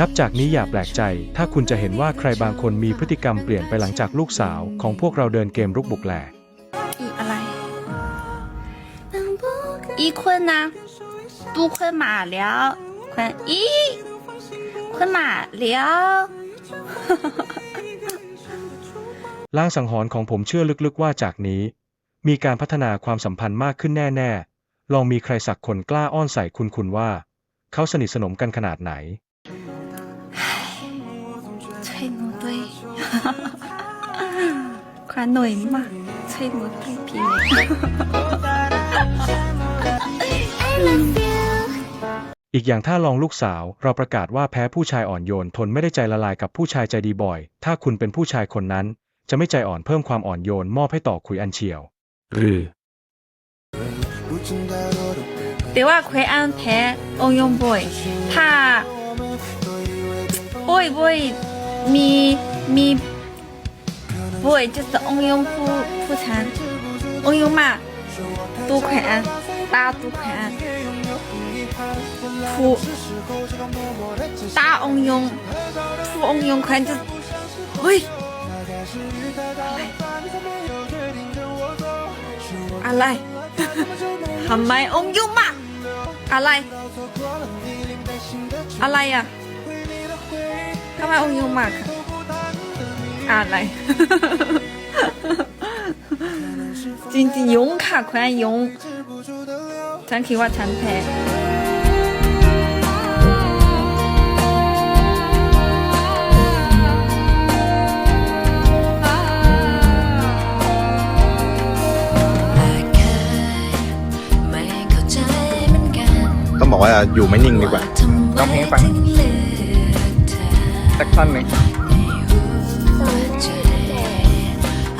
นับจากนี้อย่าแปลกใจ ถ้าคุณจะเห็นว่าใครบางคนมีพฤติกรรมเปลี่ยนไปหลังจากลูกสาวของพวกเราเดินเกมรุกบุกแหลอีอะไร อีคนนะดูคนหมาแล้วคนอีคนหมาแล้วล่างสังหรณ์ของผมเชื่อลึกๆว่าจากนี้ มีการพัฒนาความสัมพันธ์มากขึ้นแน่ๆ ลองมีใครสักคนกล้าอ้อนใส่คุณคุณว่า เขาสนิทสนมกันขนาดไหน 吹牛对，快หน่อยมา吹牛对พี่ อีกอย่างถ้าลองลูกสาว เราประกาศว่าแพ้ผู้ชายอ่อนโยนทนไม่ได้ใจละลายกับผู้ชายใจดีบ่อย ถ้าคุณเป็นผู้ชายคนนั้น จะไม่ใจอ่อนเพิ่มความอ่อนโยนมอบให้ต่อคุยอันเฉียว หรือ แต่ว่า奎安แพ้องยงบอยถ้าบอยบอย 咪咪不能是太阳熬夜太晚云朵们都太懒忘了帮你编童话把你看是我一直在发光你却说这段路没有时间陪我到最后曾经也走得很远很远 ทำไมองค์ยุมาอะไรอะไรอะทำไมองจริงยงค่ะแควนยง ฉันคิดว่าฉันแพ้ต้องบอกว่าอยู่ไม่นิ่งดีกว่าร้องเพลงฟัง สักท่อนหนึ่งในหัวใจ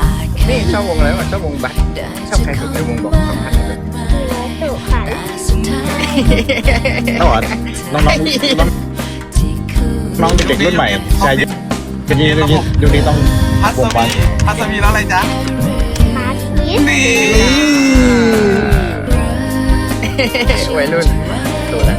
อาจแค่นี่ชอบวงอะไรวะชอบวงแบัตชอบใครสุดในวงบอกสำคัญที่สุดแต่สุดท้ายต้องบอกว่าน้องๆน้องที่คู่น้องเด็กๆรุ่นใหม่ใจเย็นเป็นนี้ยุคนี้ยุคนี้ต้องพัสวงบอลมีพัสมีแล้วอะไรจ๊ะนี่วัยรุ่นดูนะ